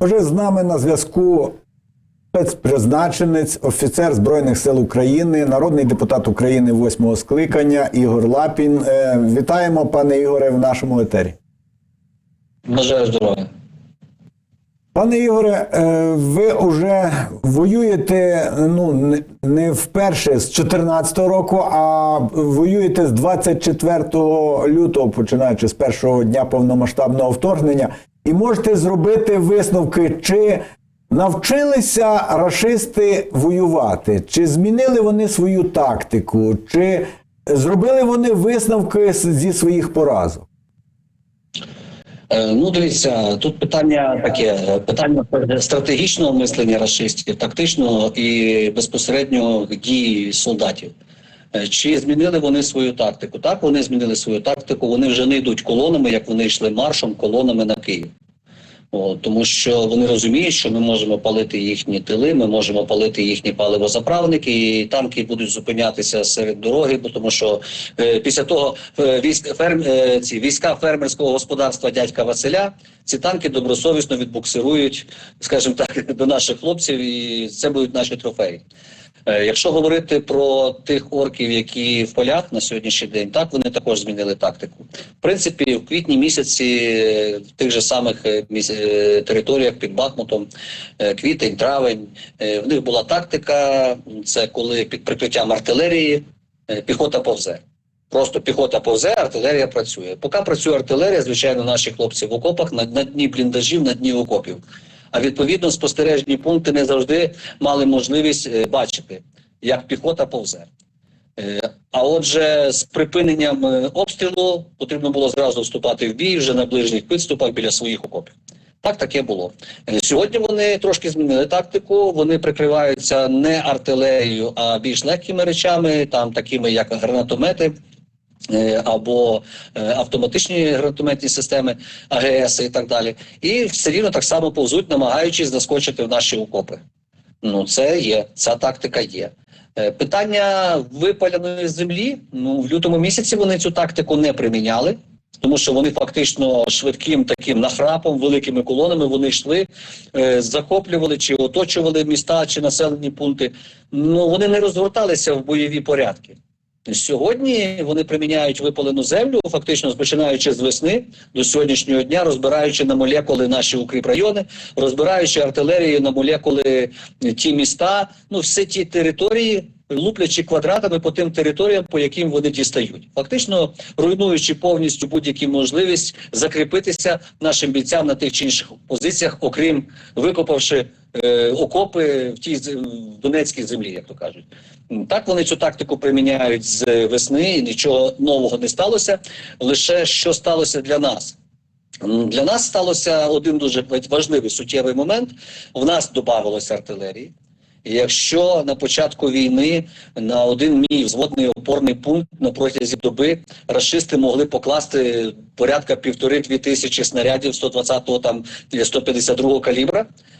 Отже, з нами на зв'язку спецпризначенець, офіцер Збройних сил України, народний депутат України восьмого скликання Ігор Лапін. Е, Вітаємо, пане Ігоре, в нашому етері. Бажаю здоров'я. Пане Ігоре, е, ви вже воюєте ну не- вперше з 14-го року, а воюєте з 24 лютого, починаючи з першого дня повномасштабного вторгнення, і можете зробити висновки, чи навчилися рашисти воювати, чи змінили вони свою тактику, чи зробили вони висновки зі своїх поразок. Е, Ну, дивіться, тут питання таке: питання стратегічного мислення расистів, тактичного і безпосередньо дії солдатів. Е, Чи змінили вони свою тактику? Так, вони змінили свою тактику. Вони вже не йдуть колонами, як вони йшли маршем, колонами на Київ. О, тому що вони розуміють, що ми можемо палити їхні тили, ми можемо палити їхні паливозаправники, і танки будуть зупинятися серед дороги, бо тому що е, після того е, військ ферм е, ці війська фермерського господарства дядька Василя ці танки добросовісно відбуксирують, скажімо так, до наших хлопців, і це будуть наші трофеї. Е, Якщо говорити про тих орків, які в полях на сьогоднішній день, так вони також змінили тактику. В принципі, в квітні місяці е, в тих же самих е, територіях під Бахмутом, квітень, травень, в них була тактика. Це коли під прикриттям артилерії піхота повзе. Просто піхота повзе, артилерія працює. Поки працює артилерія, звичайно, наші хлопці в окопах на, на дні бліндажів, на дні окопів. А відповідно, спостережні пункти не завжди мали можливість е, бачити, як піхота повзе. Е, А отже, з припиненням е, обстрілу потрібно було зразу вступати в бій вже на ближніх підступах біля своїх окопів. Так таке було. Сьогодні вони трошки змінили тактику. Вони прикриваються не артилерією, а більш легкими речами, там такими як гранатомети. Е, Або е, автоматичні гранатометні системи АГС і так далі, і все рівно так само повзуть, намагаючись заскочити в наші окопи. Ну, це є, ця тактика є. Е, Питання випаленої землі. Ну в лютому місяці вони цю тактику не приміняли, тому що вони фактично швидким таким нахрапом, великими колонами вони йшли, захоплювали чи оточували міста чи населені пункти. Ну вони не розгорталися в бойові порядки. Сьогодні вони приміняють випалену землю, фактично починаючи з весни до сьогоднішнього дня, розбираючи на молекули наші укріпрайони, розбираючи артилерію на молекули е, ті міста, ну всі ті території, луплячи квадратами по тим територіям, по яким вони дістають, фактично руйнуючи повністю будь-які можливість закріпитися нашим бійцям на тих чи інших позиціях, окрім викопавши е, окопи в тій в Донецькій землі, як то кажуть. Так вони цю тактику приміняють з весни, і нічого нового не сталося. Лише що сталося для нас. Для нас сталося один дуже важливий суттєвий момент. В нас додавалося артилерії. Якщо на початку війни на один мій взводний опорний пункт на протязі доби рашисти могли покласти порядка півтори-дві тисячі снарядів 120-го там 152-го калібра, Е,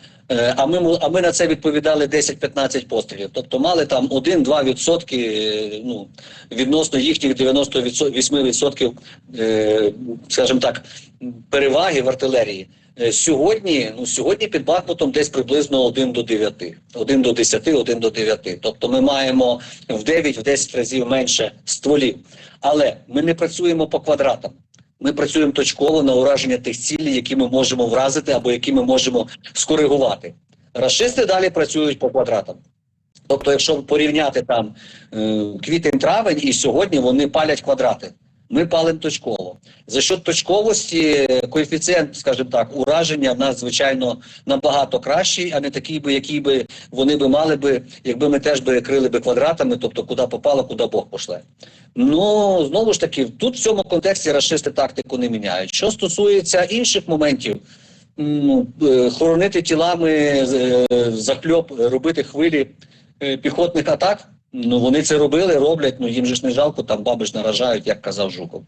А ми а ми на це відповідали 10-15 пострілів. Тобто мали там 1-2 відсотки е, ну, відносно їхніх 98 відсотків, е, скажімо так, переваги в артилерії. Е, Сьогодні, ну сьогодні під Бахмутом десь приблизно 1 до 9, 1 до 10, 1 до 9. Тобто ми маємо в 9-10 разів менше стволів. Але ми не працюємо по квадратам. Ми працюємо точково на ураження тих цілей, які ми можемо вразити або які ми можемо скоригувати. Рашисти далі працюють по квадратам. Тобто, якщо порівняти там е, квітень-травень і сьогодні вони палять квадрати. Ми палимо точково. За счет точковості е, коефіцієнт, скажімо так, ураження в нас звичайно набагато кращий, а не такий би, який би вони би мали би, якби ми теж би крили би квадратами, тобто куди попало, куди Бог пошле. Ну знову ж таки, тут в цьому контексті расисти тактику не міняють. Що стосується інших моментів, ну, е, хоронити тілами е, захльоп, робити хвилі піхотних атак. Ну вони це робили, роблять. Ну їм же ж не жалко, там баби наражають, як казав Жуков.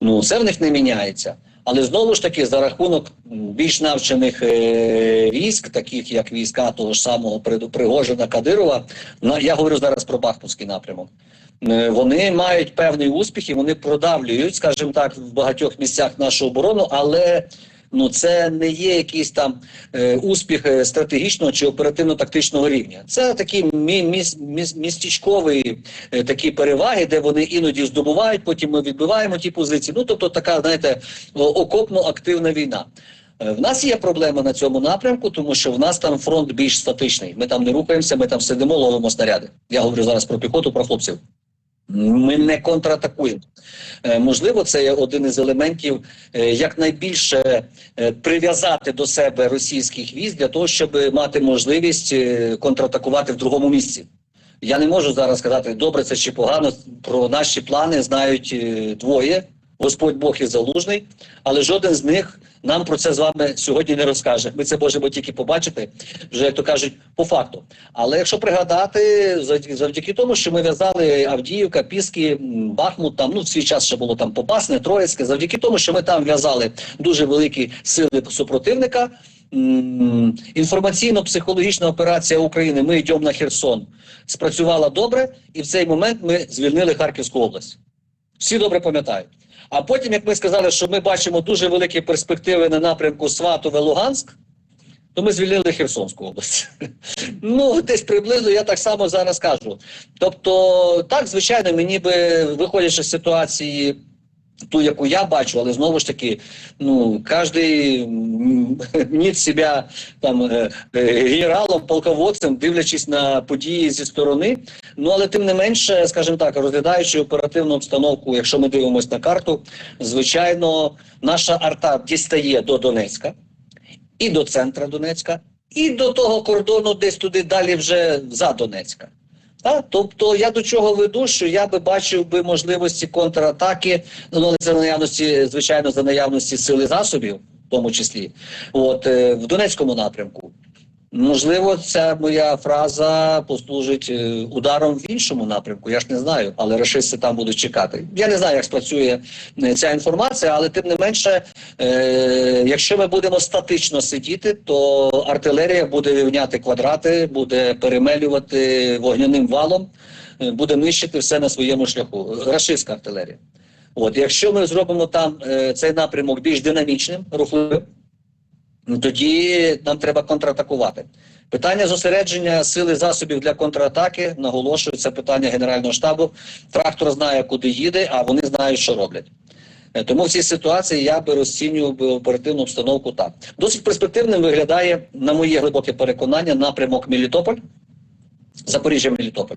Ну це в них не міняється. Але знову ж таки, за рахунок більш навчених е, військ, таких як війська того ж самого При- Пригожина Кадирова, на я говорю зараз про Бахмутський напрямок. Е, Вони мають певний успіх і вони продавлюють, скажімо так, в багатьох місцях нашу оборону, але Ну це не є якийсь там е, успіх стратегічного чи оперативно-тактичного рівня. Це такі мі, міс, міс, містечкові е, такі переваги, де вони іноді здобувають, потім ми відбиваємо ті позиції. Ну тобто така, знаєте, окопно-активна війна. Е, В нас є проблема на цьому напрямку, тому що в нас там фронт більш статичний. Ми там не рухаємося, ми там сидимо, ловимо снаряди. Я говорю зараз про піхоту, про хлопців. Ми не контратакуємо. Е, Можливо, це один із елементів як якнайбільше е, прив'язати до себе російських військ для того, щоб мати можливість е, контратакувати в другому місці. Я не можу зараз сказати, добре це чи погано. Про наші плани знають е, двоє: Господь Бог і Залужний, але жоден з них нам про це з вами сьогодні не розкаже. Ми це можемо тільки побачити, вже як то кажуть, по факту. Але якщо пригадати, завдяки- тому, що ми в'язали Авдіївка, Піски, Бахмут, там ну в свій час ще було там Попасне, Троїцьке, завдяки тому, що ми там в'язали дуже великі сили супротивника. Інформаційно-психологічна операція України Ми йдемо на Херсон спрацювала добре, і в цей момент ми звільнили Харківську область. Всі добре пам'ятають. А потім, як ми сказали, що ми бачимо дуже великі перспективи на напрямку Сватове Луганськ, то ми звільнили Херсонську область. ну, десь приблизно я так само зараз кажу. Тобто, так, звичайно, мені би виходячи з ситуації. Ту, яку я бачу, але знову ж таки, ну кожен ніт себе там е, е, генералом, полководцем, дивлячись на події зі сторони. Ну але тим не менше, скажімо так, розглядаючи оперативну обстановку, якщо ми дивимося на карту, звичайно, наша арта дістає до Донецька і до центра Донецька, і до того кордону, десь туди далі вже за Донецька. Так? Тобто я до чого веду, що я би бачив би можливості контратаки, ну за наявності, звичайно, за наявності сили засобів, в тому числі, от е, в Донецькому напрямку. Можливо, ця моя фраза послужить е, ударом в іншому напрямку. Я ж не знаю, але рашисти там будуть чекати. Я не знаю, як спрацює е, ця інформація, але тим не менше, е, якщо ми будемо статично сидіти, то артилерія буде рівняти квадрати, буде перемелювати вогняним валом, е, буде нищити все на своєму шляху. Рашистська артилерія. От, якщо ми зробимо там е, цей напрямок більш динамічним, рухливим. Ну, тоді нам треба контратакувати. Питання зосередження сили засобів для контратаки наголошую, це питання Генерального штабу. Трактор знає, куди їде, а вони знають, що роблять. Е, Тому в цій ситуації я би розцінював оперативну обстановку так. Досить перспективним виглядає, на моє глибоке переконання, напрямок Мелітополь. Запоріжжя Мелітополь.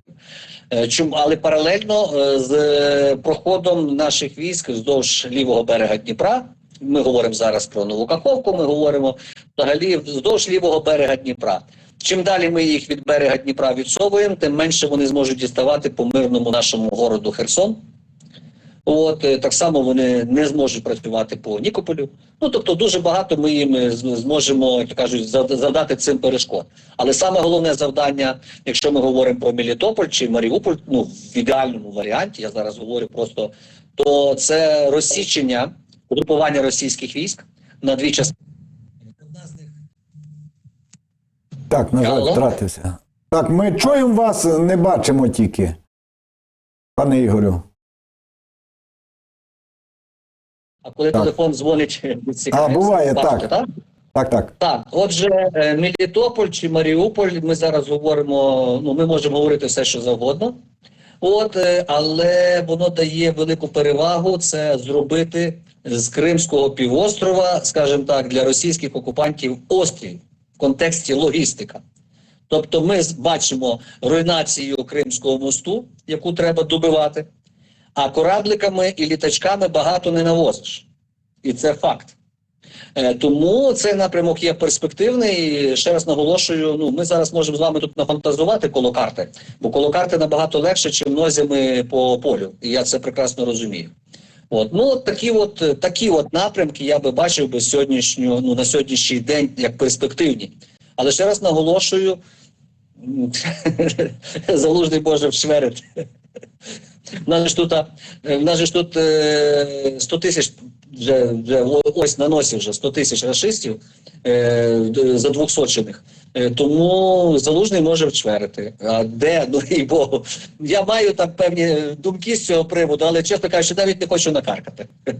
Е, Чому але паралельно е, з проходом наших військ вздовж лівого берега Дніпра. Ми говоримо зараз про Нову Каховку, ми говоримо взагалі вздовж лівого берега Дніпра. Чим далі ми їх від берега Дніпра відсовуємо, тим менше вони зможуть діставати по мирному нашому городу Херсон. От е, так само вони не зможуть працювати по Нікополю. Ну тобто, дуже багато ми їм е, зможемо, як кажуть, задати цим перешкод. Але саме головне завдання, якщо ми говоримо про Мелітополь чи Маріуполь, ну в ідеальному варіанті, я зараз говорю просто, то це розсічення групування російських військ на дві частини. Одна з них Так, на жаль, втратився. Так, ми чуємо вас, не бачимо тільки. Пане Ігорю. а коли Так. телефон дзвонить, відсікається. буває, Бачите, так. Так, так. Так, отже, е, Мелітополь чи Маріуполь, ми зараз говоримо, ну ми можемо говорити все, що завгодно. От, е, але воно дає велику перевагу це зробити з Кримського півострова, скажімо так, для російських окупантів острів в контексті логістика. Тобто ми бачимо руйнацію Кримського мосту, яку треба добивати, а корабликами і літачками багато не навозиш. І це факт. Е, Тому цей напрямок є перспективний. І Ще раз наголошую: ну ми зараз можемо з вами тут нафантазувати коло карти, бо коло карти набагато легше, чим нозями по полю. І я це прекрасно розумію. От ну от такі, от е, такі от напрямки я би бачив би сьогоднішню, ну на сьогоднішній день як перспективні. Але ще раз наголошую, залужний Боже вшверить. В нас ж тут, е, в нас ж тут е, 100 тисяч вже, вже ось на носі вже 100 тисяч расистів е, Е, тому залужний може вчверити. А де, ну і Богу. Я маю там певні думки з цього приводу, але чесно кажучи, навіть не хочу накаркати.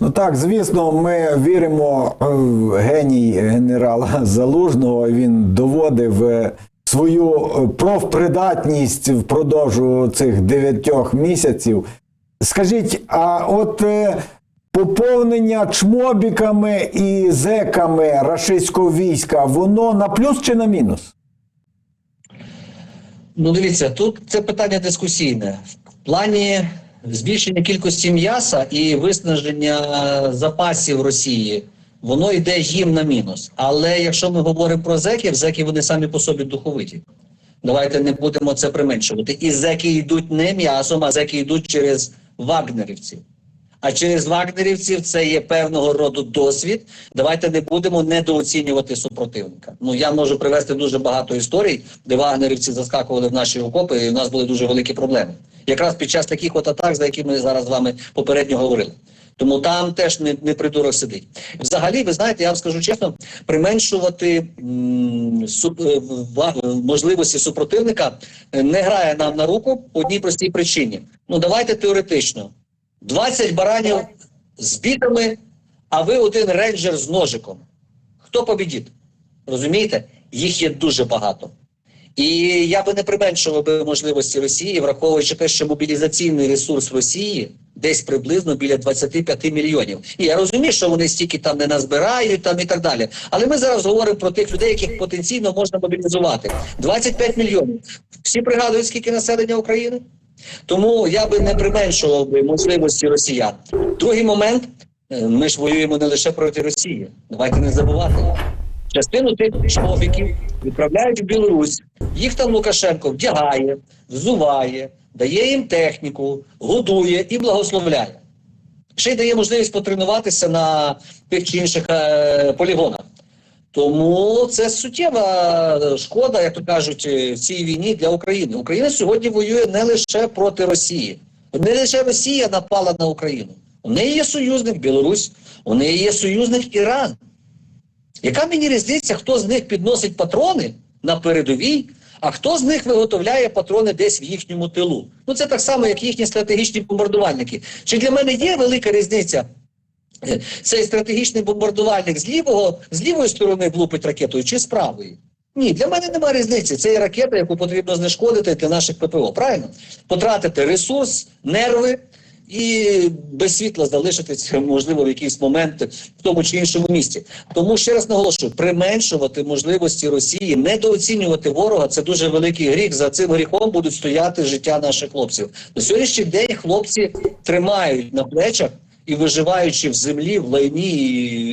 Ну так, звісно, ми віримо е, в геній генерала Залужного. Він доводив е, свою е, профпридатність впродовж цих дев'ятьох місяців. Скажіть, а от е, поповнення чмобіками і зеками рашистського війська, воно на плюс чи на мінус? Ну, дивіться, тут це питання дискусійне. В плані збільшення кількості м'яса і виснаження запасів Росії, воно йде їм на мінус. Але якщо ми говоримо про зеків, зеки вони самі по собі духовиті. Давайте не будемо це применшувати. І зеки йдуть не м'ясом, а зеки йдуть через вагнерівців. А через вагнерівців це є певного роду досвід. Давайте не будемо недооцінювати супротивника. Ну я можу привести дуже багато історій, де вагнерівці заскакували в наші окопи, і в нас були дуже великі проблеми. Якраз під час таких от атак, за які ми зараз з вами попередньо говорили. Тому там теж не, не придурок сидить. Взагалі, ви знаєте, я вам скажу чесно, применшувати м, суп, е, ва- можливості супротивника е, не грає нам на руку по одній простій причині. Ну давайте теоретично. 20 баранів з бітами, а ви один рейнджер з ножиком. Хто побідіть? Розумієте? Їх є дуже багато. І я би не применшував би можливості Росії, враховуючи те, що мобілізаційний ресурс Росії десь приблизно біля 25 мільйонів. І я розумію, що вони стільки там не назбирають там і так далі. Але ми зараз говоримо про тих людей, яких потенційно можна мобілізувати. 25 мільйонів. Всі пригадують, скільки населення України? Тому я би не применшував би можливості росіян. Другий момент: е, ми ж воюємо не лише проти Росії. Давайте не забувати. Частину тих шофіків відправляють в Білорусь. Їх там Лукашенко вдягає, взуває, дає їм техніку, годує і благословляє. Ще й дає можливість потренуватися на тих чи інших е, полігонах. Тому це суттєва шкода, як то кажуть, е, в цій війні для України. Україна сьогодні воює не лише проти Росії. Не лише Росія напала на Україну. У неї є союзник Білорусь, у неї є союзник Іран. Яка мені різниця, хто з них підносить патрони на передовій, а хто з них виготовляє патрони десь в їхньому тилу? Ну це так само, як їхні стратегічні бомбардувальники. Чи для мене є велика різниця? Цей стратегічний бомбардувальник з лівого з лівої сторони влупить ракетою чи з правої? Ні, для мене немає різниці. Це є ракета, яку потрібно знешкодити для наших ППО. Правильно? Потратити ресурс, нерви і без світла залишитися, можливо, в якийсь момент в тому чи іншому місці. Тому ще раз наголошую: применшувати можливості Росії, недооцінювати ворога це дуже великий гріх. За цим гріхом будуть стояти життя наших хлопців. На сьогоднішній день хлопці тримають на плечах і виживаючи в землі, в лайні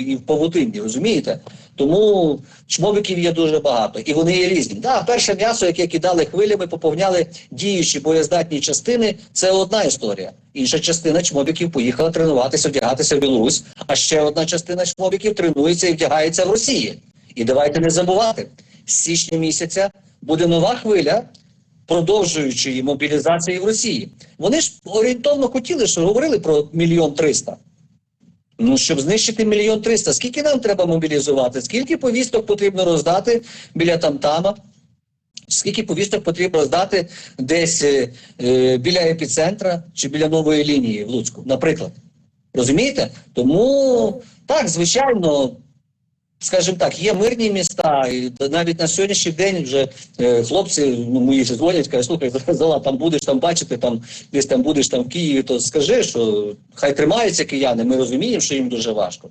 і, в павутинні, розумієте? Тому чмобиків є дуже багато, і вони є різні. Да, перше м'ясо, яке кидали хвилями, поповняли діючі боєздатні частини. Це одна історія. Інша частина чмобіків поїхала тренуватися, вдягатися в Білорусь. А ще одна частина чмобіків тренується і вдягається в Росії. І давайте не забувати, з січня місяця буде нова хвиля продовжуючої мобілізації в Росії. Вони ж орієнтовно хотіли, що говорили про мільйон триста. Ну, щоб знищити мільйон триста, скільки нам треба мобілізувати? Скільки повісток потрібно роздати біля Тамтама? Скільки повісток потрібно роздати десь е, е, біля епіцентра чи біля нової лінії в Луцьку, наприклад? Розумієте? Тому так, звичайно, скажімо так, є мирні міста, і навіть на сьогоднішній день вже е, хлопці, ну мої ж дзвонять, кажуть, слухай, Зала, там будеш там бачити, там десь там будеш там в Києві, то скажи, що хай тримаються кияни. Ми розуміємо, що їм дуже важко.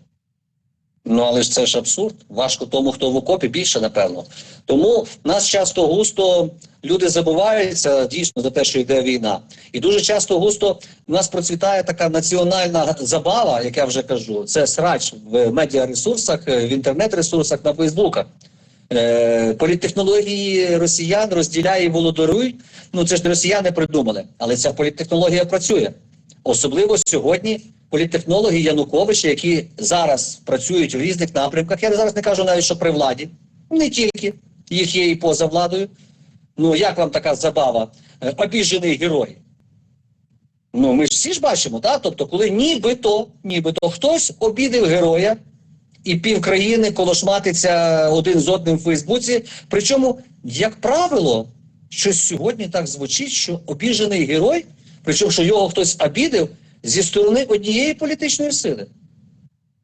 Ну але ж це ж абсурд. Важко тому, хто в окопі більше, напевно. Тому нас часто густо люди забуваються дійсно за те, що йде війна. І дуже часто густо в нас процвітає така національна забава, як я вже кажу. Це срач в медіаресурсах, в інтернет-ресурсах на Фейсбуках. Е, політтехнології росіян розділяє і володаруй. Ну це ж росіяни придумали, але ця політтехнологія працює. Особливо сьогодні політтехнологи Януковича, які зараз працюють в різних напрямках. Я зараз не кажу навіть, що при владі, не тільки їх є і поза владою. Ну як вам така забава? Е, Обіжений герой. Ну, ми ж всі ж бачимо, так? Тобто, коли нібито, нібито хтось обідив героя, і пів країни колошматиться один з одним в Фейсбуці. Причому, як правило, щось сьогодні так звучить, що обіжений герой, причому що його хтось обідив, зі сторони однієї політичної сили.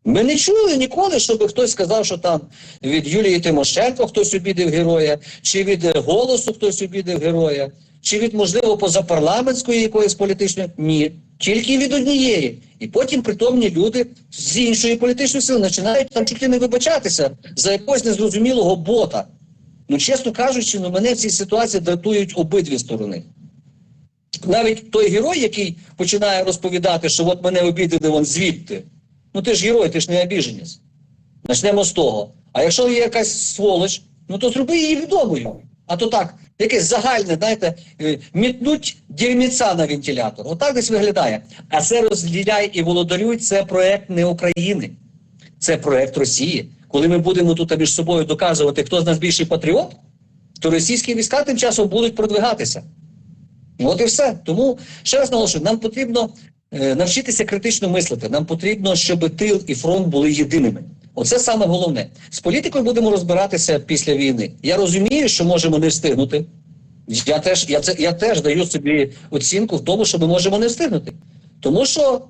Ми не чули ніколи, щоб хтось сказав, що там від Юлії Тимошенко хтось обідав героя, чи від е, голосу хтось обідав героя, чи від, можливо, позапарламентської якоїсь політичної. Ні. Тільки від однієї. І потім притомні люди з іншої політичної сили починають там чуть не вибачатися за якогось незрозумілого бота. Ну, чесно кажучи, ну мене в цій ситуації дратують обидві сторони. Навіть той герой, який починає розповідати, що от мене обідали вон звідти. Ну ти ж герой, ти ж не обіженець. Почнемо з того. А якщо є якась сволоч, ну то зроби її відомою. А то так, якесь загальне, знаєте, е, мітнуть дірміця на вентилятор. Отак десь виглядає. А це розділяй і володарюй, це проект не України. Це проект Росії. Коли ми будемо тут між собою доказувати, хто з нас більший патріот, то російські війська тим часом будуть продвигатися. От і все. Тому ще раз наголошую, нам потрібно е, навчитися критично мислити. Нам потрібно, щоб тил і фронт були єдиними. Оце саме головне. З політикою будемо розбиратися після війни. Я розумію, що можемо не встигнути. Я теж, я, це, я теж даю собі оцінку в тому, що ми можемо не встигнути. Тому що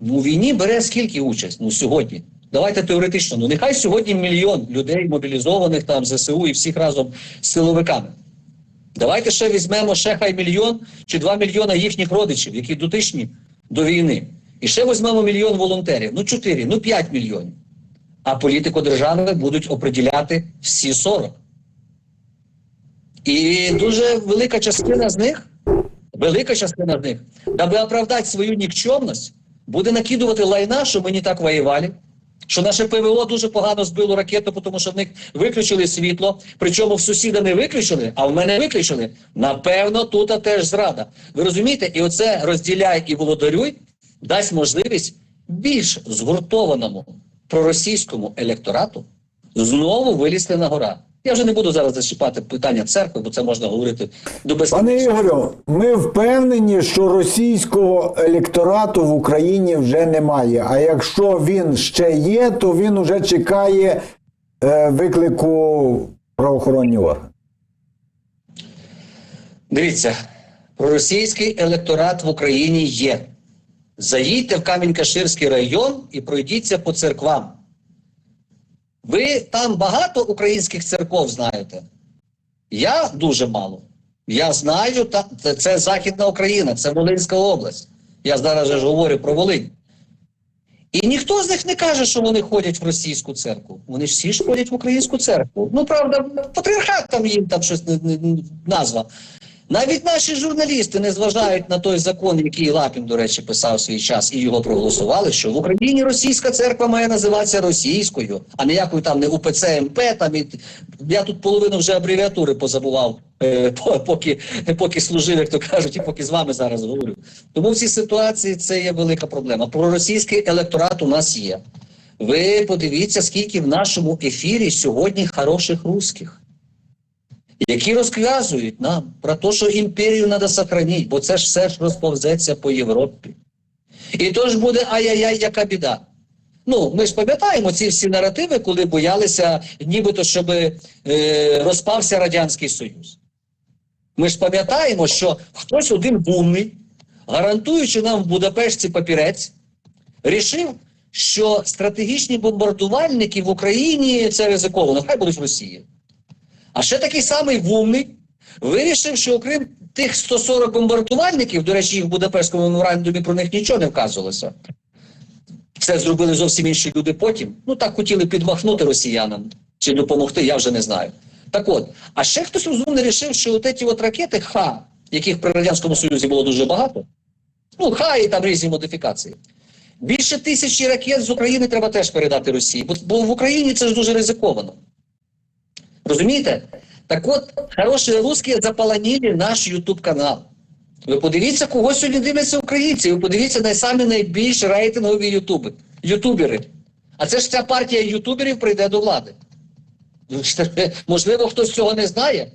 ну, війні бере скільки участь? Ну сьогодні. Давайте теоретично. Ну нехай сьогодні мільйон людей мобілізованих там ЗСУ і всіх разом з силовиками. Давайте ще візьмемо ще хай мільйон чи два мільйона їхніх родичів, які дотичні до війни. І ще візьмемо мільйон волонтерів. Ну, чотири, ну п'ять мільйонів. А політику держави будуть оприділяти всі 40. І дуже велика частина з них, велика частина з них, даби оправдати свою нікчемність, буде накидувати лайна, що ми не так воювали, що наше ПВО дуже погано збило ракету, тому що в них виключили світло. Причому в сусіда не виключили, а в мене виключили. Напевно, тут теж зрада. Ви розумієте? І оце розділяй і володарюй дасть можливість більш згуртованому проросійському електорату знову вилізти на гора. Я вже не буду зараз зачіпати питання церкви, бо це можна говорити до Пане. Ігорю, ми впевнені, що російського електорату в Україні вже немає. А якщо він ще є, то він уже чекає е, виклику правоохоронні органи. Дивіться, проросійський електорат в Україні є. Заїдьте в Камінь-Каширський район і пройдіться по церквам. Ви там багато українських церков знаєте? Я дуже мало. Я знаю, та, це, Західна Україна, це Волинська область. Я зараз же ж говорю про Волинь. І ніхто з них не каже, що вони ходять в російську церкву. Вони ж всі ж ходять в українську церкву. Ну, правда, патріархат там їм там щось назва. Навіть наші журналісти не зважають на той закон, який Лапін, до речі, писав свій час, і його проголосували, що в Україні російська церква має називатися російською, а ніякою там не УПЦ МП. Там і я тут половину вже абревіатури позабував, е, поки, поки служив, як то кажуть, і поки з вами зараз говорю. Тому в цій ситуації це є велика проблема. Проросійський електорат у нас є. Ви подивіться, скільки в нашому ефірі сьогодні хороших русських які розказують нам про те, що імперію треба сохранити, бо це ж все ж розповзеться по Європі. І то ж буде ай-яй-яй, яка біда. Ну, ми ж пам'ятаємо ці всі наративи, коли боялися, нібито, щоб е, розпався Радянський Союз. Ми ж пам'ятаємо, що хтось один умний, гарантуючи нам в Будапешті папірець, рішив, що стратегічні бомбардувальники в Україні це ризиковано, хай будуть в Росії. А ще такий самий вумний вирішив, що окрім тих 140 бомбардувальників, до речі, їх в Будапештському меморандумі про них нічого не вказувалося. Це зробили зовсім інші люди потім. Ну так хотіли підмахнути росіянам чи допомогти, я вже не знаю. Так от, а ще хтось розумно вирішив, що от ці от ракети Х, яких при Радянському Союзі було дуже багато, ну Х і там різні модифікації. Більше тисячі ракет з України треба теж передати Росії, бо в Україні це ж дуже ризиковано. Розумієте? Так от, хороші русські заполонили наш Ютуб канал. Ви подивіться, кого сьогодні дивляться українці. Ви подивіться на самі найбільш рейтингові ютуби, ютубери. А це ж ця партія ютуберів прийде до влади. Можливо, хтось цього не знає.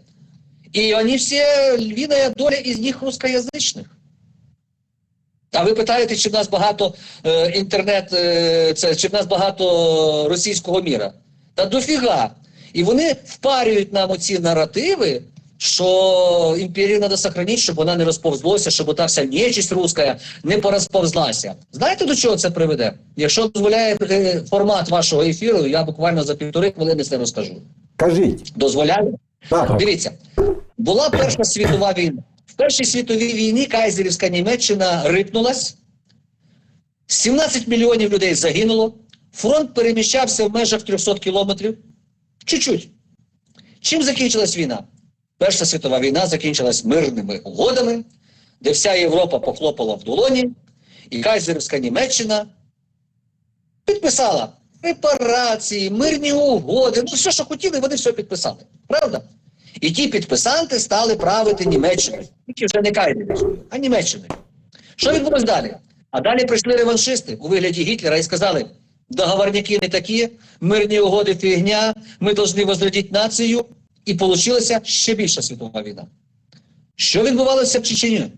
І вони всі львіна доля із них рускоязичних. А ви питаєте, чи в нас багато е, інтернет, е, це, чи в нас багато російського міра? Та дофіга. І вони впарюють нам оці наративи, що імперію треба сохранити, щоб вона не розповзлася, щоб ота вся нечисть руська не порозповзлася. Знаєте, до чого це приведе? Якщо дозволяє е, формат вашого ефіру, я буквально за півтори хвилини це розкажу. Кажіть. Дозволяє? Так. Дивіться, була Перша світова війна. В Першій світовій війні Кайзерівська Німеччина рипнулась, 17 мільйонів людей загинуло, фронт переміщався в межах 300 кілометрів. Чуть-чуть. Чим закінчилась війна? Перша світова війна закінчилась мирними угодами, де вся Європа похлопала в долоні, і Кайзерівська Німеччина підписала репарації, мирні угоди, ну все, що хотіли, вони все підписали. Правда? І ті підписанти стали правити Німеччиною. Тільки вже не Кайзерівською, а Німеччиною. Що відбулось далі? А далі прийшли реваншисти у вигляді Гітлера і сказали: договорники не такі, мирні угоди фігня, ми повинні возродити націю. І получилася ще більша світова війна. Що відбувалося в Чечені?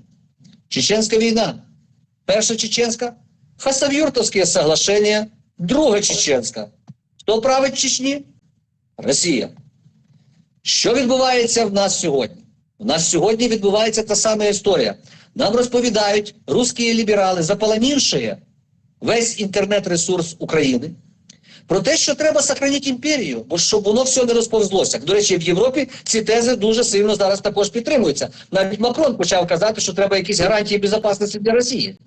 Чеченська війна. Перша чеченська Хасавюртовське соглашення, друга чеченська. Хто править Чечні? Росія. Що відбувається в нас сьогодні? У нас сьогодні відбувається та сама історія. Нам розповідають русські ліберали, заполонивши весь інтернет-ресурс України, про те, що треба сохранити імперію, бо щоб воно все не розповзлося. До речі, в Європі ці тези дуже сильно зараз також підтримуються. Навіть Макрон почав казати, що треба якісь гарантії безпечності для Росії.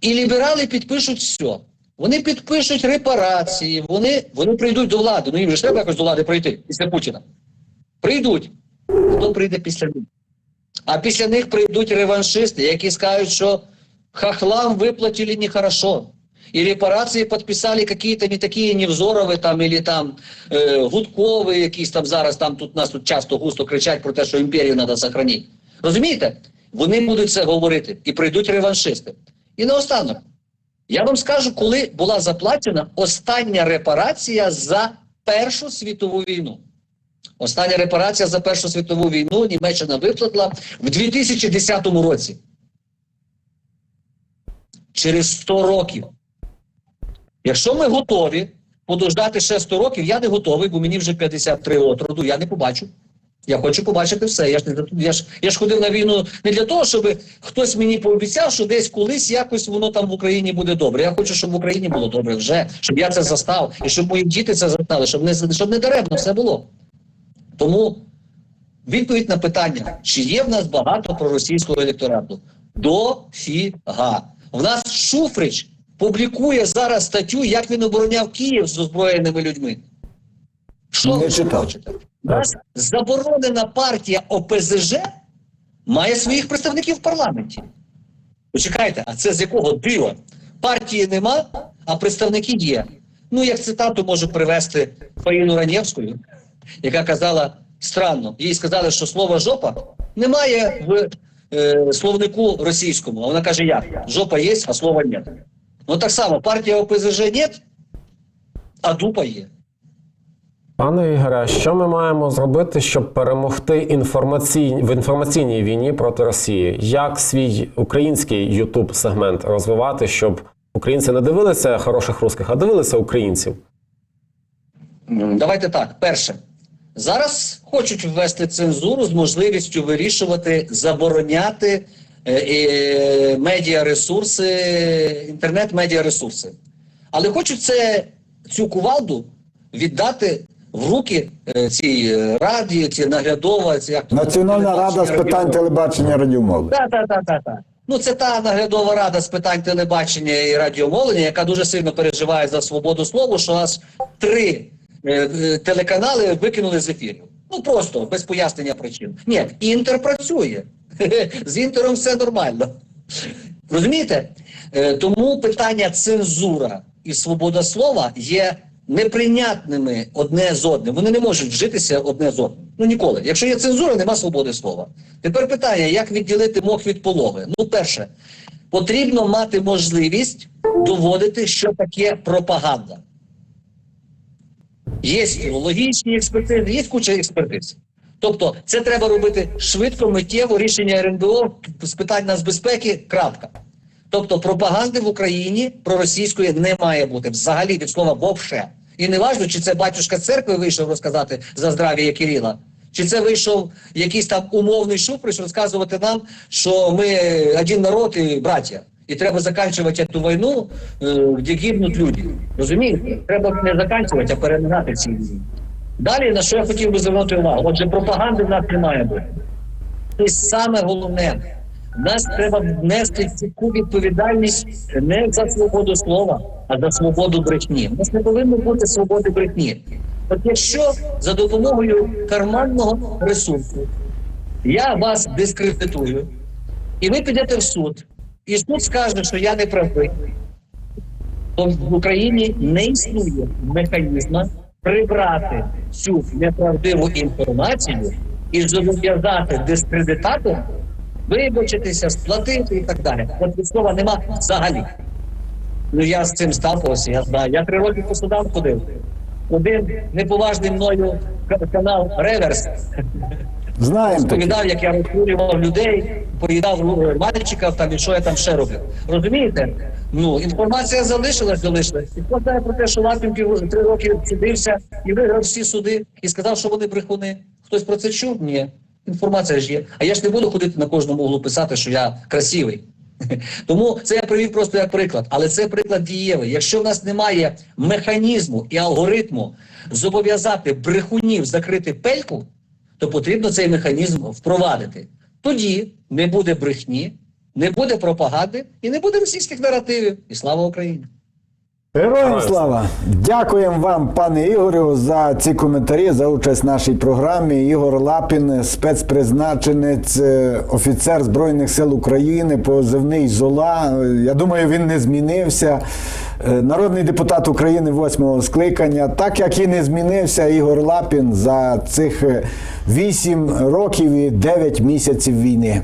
І ліберали підпишуть все. Вони підпишуть репарації, вони, вони прийдуть до влади. Ну їм же треба якось до влади прийти після Путіна. Прийдуть. Хто прийде після них? А після них прийдуть реваншисти, які скажуть, що хохлам выплатили нехорошо. И репарации подписали какие-то не такие Невзоровы там, или там е, Гудкови, якісь там зараз там тут нас тут часто густо кричать про те, що імперію треба сохранити. Розумієте? Вони будуть це говорити і прийдуть реваншисти. І наостанок, я вам скажу, коли була заплачена остання репарація за Першу світову війну. Остання репарація за Першу світову війну Німеччина виплатила в 2010 році. Через 100 років. Якщо ми готові подождати ще 100 років, я не готовий, бо мені вже 53 от роду, я не побачу. Я хочу побачити все. Я ж не я ж, я ж ходив на війну не для того, щоб хтось мені пообіцяв, що десь колись якось воно там в Україні буде добре. Я хочу, щоб в Україні було добре вже, щоб я це застав, і щоб мої діти це застали, щоб не щоб не даремно все було. Тому відповідь на питання: чи є в нас багато проросійського електорату? Дофіга. В нас Шуфрич публікує зараз статтю, як він обороняв Київ з озброєними людьми. Що Не ви хочете? У нас заборонена партія ОПЗЖ має своїх представників в парламенті. Почекайте, а це з якого дива? Партії нема, а представники є. Ну, як цитату можу привести Фаїну Ранєвську, яка казала странно, їй сказали, що слово жопа немає в е, словнику російському. А вона каже, як? Жопа є, а слова нет. Ну так само, партія ОПЗЖ нет, а дупа є. Пане Ігоре, що ми маємо зробити, щоб перемогти інформацій... в інформаційній війні проти Росії? Як свій український Ютуб сегмент розвивати, щоб українці не дивилися хороших русських, а дивилися українців? Давайте так. Перше, зараз хочуть ввести цензуру з можливістю вирішувати, забороняти е, е, медіаресурси, інтернет-медіаресурси. Але хочуть це, цю кувалду віддати в руки е, цій е, раді, ці наглядова, ці як Національна рада з питань телебачення радіомови. так, так, так, так, так. Ну, це та наглядова рада з питань телебачення і радіомовлення, яка дуже сильно переживає за свободу слова, що аж три е, е, телеканали викинули з ефірів. Ну просто без пояснення причин. Ні, інтер працює. З інтером все нормально. Розумієте? Е, тому питання цензура і свобода слова є неприйнятними одне з одним. Вони не можуть вжитися одне з одним. Ну ніколи. Якщо є цензура, нема свободи слова. Тепер питання: як відділити мох від пологи? Ну, перше, потрібно мати можливість доводити, що таке пропаганда. Є філологічні експертизи, є куча експертиз. Тобто, це треба робити швидко, миттєво, рішення РНБО з питань нацбезпеки, крапка. Тобто пропаганди в Україні проросійської не має бути взагалі від слова вовше. І не важливо, чи це батюшка церкви вийшов розказати за здрав'я Кирила, Чи це вийшов якийсь там умовний шуприч розказувати нам, що ми один народ і браття, і треба закінчувати цю війну, е, де гибнуть люди. Розумієте? Треба не закінчувати, а перемагати ці війни. Далі на що я хотів би звернути увагу? Отже, пропаганди в нас не має бути. І саме головне, нас треба внести чітку відповідальність не за свободу слова, а за свободу брехні. У нас не повинно бути свободи брехні. От якщо за допомогою карманного ресурсу я вас дискредитую, і ви підете в суд, і суд скаже, що я не правий, то в Україні не існує механізму прибрати цю неправдиву інформацію і зобов'язати дискредитатор вибачитися, сплатити і так далі. От слова нема взагалі. Ну я з цим сталкувався, я знаю. Я три роки по судам ходив. Один неповажний мною канал Реверс Знаємо розповідав, як я розкурював людей, поїдав е, мальчиків там і що я там ще робив. Розумієте? Ну, інформація залишилась, залишилась. І хто знає про те, що Лапін пів три роки судився і виграв всі суди, і сказав, що вони брехуни. Хтось про це чув? Ні. Інформація ж є. А я ж не буду ходити на кожному углу писати, що я красивий. Тому це я привів просто як приклад, але це приклад дієвий. Якщо в нас немає механізму і алгоритму зобов'язати брехунів закрити пельку, то потрібно цей механізм впровадити. Тоді не буде брехні, не буде пропаганди і не буде російських наративів. І слава Україні! Героям слава! Дякуємо вам, пане Ігорю, за ці коментарі, за участь в нашій програмі. Ігор Лапін, спецпризначенець, е, офіцер Збройних сил України, позивний Зола. Я думаю, він не змінився. Е, Народний депутат України восьмого скликання, так як і не змінився Ігор Лапін за цих 8 років і 9 місяців війни.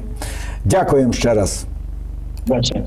Дякуємо ще раз. Бачимо.